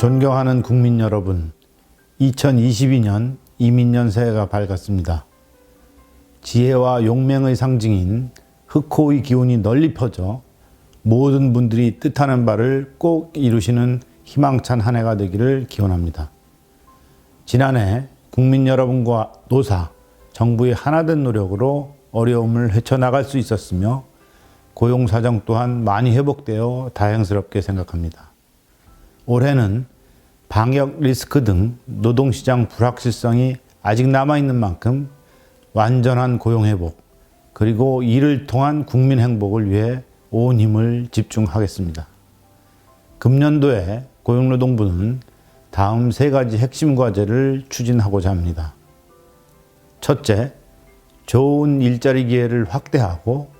존경하는 국민 여러분, 2022년 이민년 새해가 밝았습니다. 지혜와 용맹의 상징인 흑호의 기운이 널리 퍼져 모든 분들이 뜻하는 바를 꼭 이루시는 희망찬 한 해가 되기를 기원합니다. 지난해 국민 여러분과 노사, 정부의 하나된 노력으로 어려움을 헤쳐나갈 수 있었으며 고용 사정 또한 많이 회복되어 다행스럽게 생각합니다. 올해는 방역 리스크 등 노동시장 불확실성이 아직 남아있는 만큼 완전한 고용 회복, 그리고 이를 통한 국민 행복을 위해 온 힘을 집중하겠습니다. 금년도에 고용노동부는 다음 세 가지 핵심 과제를 추진하고자 합니다. 첫째, 좋은 일자리 기회를 확대하고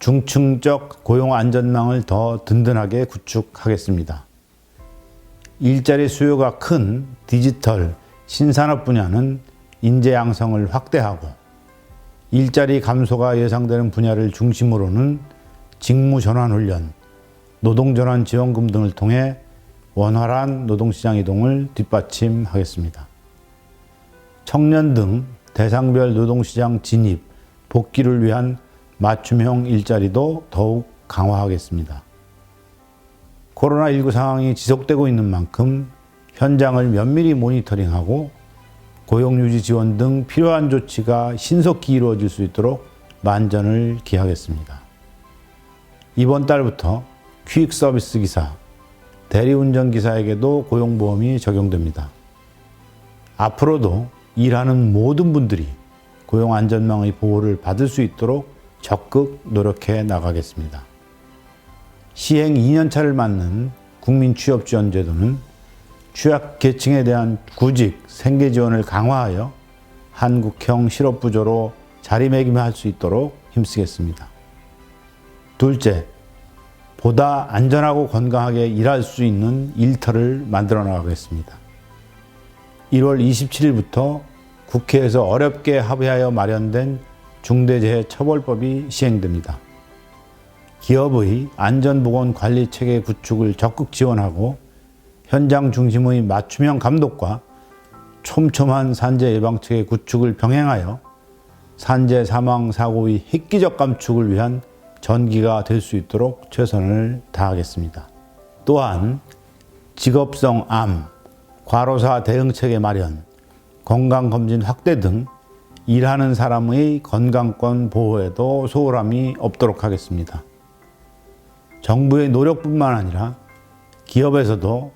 중층적 고용 안전망을 더 든든하게 구축하겠습니다. 일자리 수요가 큰 디지털, 신산업 분야는 인재 양성을 확대하고 일자리 감소가 예상되는 분야를 중심으로는 직무 전환 훈련, 노동 전환 지원금 등을 통해 원활한 노동시장 이동을 뒷받침하겠습니다. 청년 등 대상별 노동시장 진입, 복귀를 위한 맞춤형 일자리도 더욱 강화하겠습니다. 코로나19 상황이 지속되고 있는 만큼 현장을 면밀히 모니터링하고 고용유지 지원 등 필요한 조치가 신속히 이루어질 수 있도록 만전을 기하겠습니다. 이번 달부터 퀵 서비스 기사, 대리운전 기사에게도 고용보험이 적용됩니다. 앞으로도 일하는 모든 분들이 고용 안전망의 보호를 받을 수 있도록 적극 노력해 나가겠습니다. 시행 2년차를 맞는 국민 취업 지원 제도는 취약 계층에 대한 구직, 생계 지원을 강화하여 한국형 실업 부조로 자리매김할 수 있도록 힘쓰겠습니다. 둘째, 보다 안전하고 건강하게 일할 수 있는 일터를 만들어 나가겠습니다. 1월 27일부터 국회에서 어렵게 합의하여 마련된 중대재해처벌법이 시행됩니다. 기업의 안전보건관리 체계 구축을 적극 지원하고 현장 중심의 맞춤형 감독과 촘촘한 산재 예방 체계 구축을 병행하여 산재 사망 사고의 획기적 감축을 위한 전기가 될 수 있도록 최선을 다하겠습니다. 또한 직업성 암, 과로사 대응 체계 마련, 건강검진 확대 등 일하는 사람의 건강권 보호에도 소홀함이 없도록 하겠습니다. 정부의 노력뿐만 아니라 기업에서도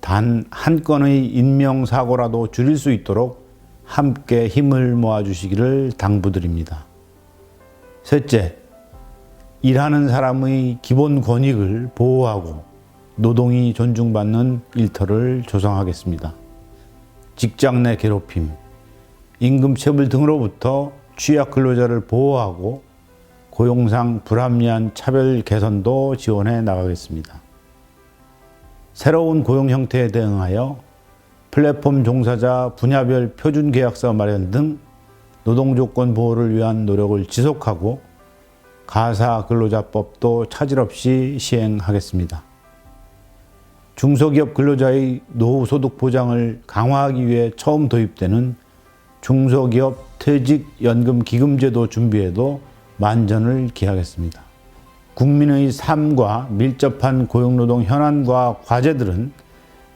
단 한 건의 인명사고라도 줄일 수 있도록 함께 힘을 모아주시기를 당부드립니다. 셋째, 일하는 사람의 기본 권익을 보호하고 노동이 존중받는 일터를 조성하겠습니다. 직장 내 괴롭힘, 임금 체불 등으로부터 취약 근로자를 보호하고 고용상 불합리한 차별 개선도 지원해 나가겠습니다. 새로운 고용 형태에 대응하여 플랫폼 종사자 분야별 표준 계약서 마련 등 노동 조건 보호를 위한 노력을 지속하고 가사 근로자법도 차질 없이 시행하겠습니다. 중소기업 근로자의 노후 소득 보장을 강화하기 위해 처음 도입되는 중소기업 퇴직연금 기금제도 준비에도 만전을 기하겠습니다. 국민의 삶과 밀접한 고용노동 현안과 과제들은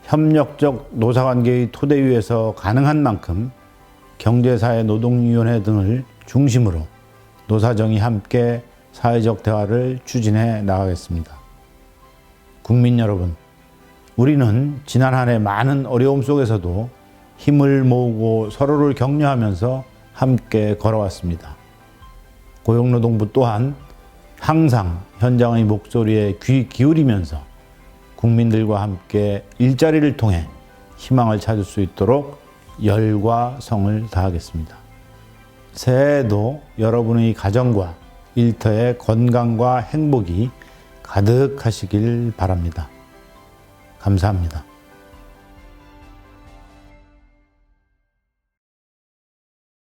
협력적 노사관계의 토대 위에서 가능한 만큼 경제사회 노동위원회 등을 중심으로 노사정이 함께 사회적 대화를 추진해 나가겠습니다. 국민 여러분, 우리는 지난 한 해 많은 어려움 속에서도 힘을 모으고 서로를 격려하면서 함께 걸어왔습니다. 고용노동부 또한 항상 현장의 목소리에 귀 기울이면서 국민들과 함께 일자리를 통해 희망을 찾을 수 있도록 열과 성을 다하겠습니다. 새해에도 여러분의 가정과 일터의 건강과 행복이 가득하시길 바랍니다. 감사합니다.